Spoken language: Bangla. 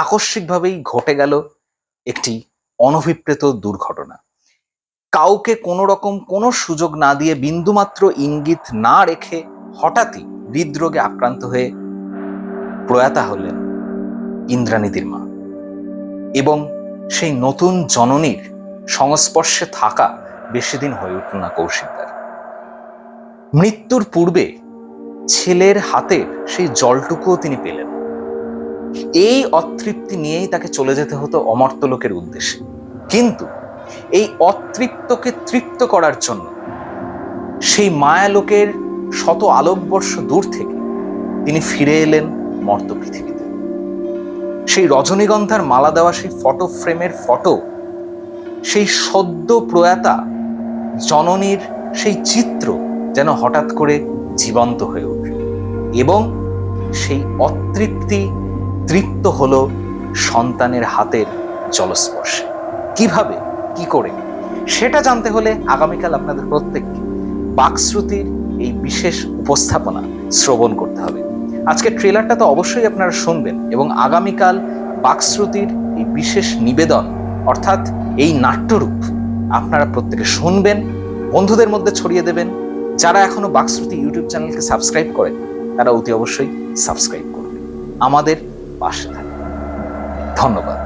আকস্মিকভাবেই ঘটে গেল একটি অনভিপ্রেত দুর্ঘটনা। কাউকে কোনো রকম কোনো সুযোগ না দিয়ে বিন্দুমাত্র ইঙ্গিত না রেখে হঠাৎই হৃদরোগে আক্রান্ত হয়ে প্রয়াতা হলেন ইন্দ্রাণীদির মা এবং সেই নতুন জননীর সংস্পর্শে থাকা বেশি দিন হয়ে উঠল না কৌশিকদার মৃত্যুর পূর্বে ছেলের হাতের সেই জলটুকুও তিনি পেলেন এই অতৃপ্তি নিয়েই তাকে চলে যেতে হতো অমর্তলোকের উদ্দেশ্যে। কিন্তু এই অতৃপ্তকে তৃপ্ত করার জন্য সেই মায়ালোকের শত আলোকবর্ষ দূর থেকে তিনি ফিরে এলেন মর্ত পৃথিবীতে। সেই রজনীগন্ধার মালা দেওয়া সেই ফটো ফ্রেমের ফটো, সেই সদ্য প্রয়াতা জননীর সেই চিত্র যেন হঠাৎ করে জীবন্ত হয়ে উঠল এবং সেই অতৃপ্তি তৃপ্ত হলো সন্তানের হাতের জলস্পর্শে। কীভাবে? কি করে? সেটা জানতে হলে আগামীকাল আপনাদের প্রত্যেককে বাকশ্রুতির এই বিশেষ উপস্থাপনা শ্রবণ করতে হবে। আজকের ট্রেলারটা তো অবশ্যই আপনারা শুনবেন এবং আগামীকাল বাকশ্রুতির এই বিশেষ নিবেদন, অর্থাৎ এই নাট্যরূপ আপনারা প্রত্যেকে শুনবেন, বন্ধুদের মধ্যে ছড়িয়ে দেবেন। যারা এখনও বাকশ্রুতি ইউটিউব চ্যানেলকে সাবস্ক্রাইব করেন, তারা অতি অবশ্যই সাবস্ক্রাইব করবেন। আমাদের পাশে থাকবেন ধন্যবাদ।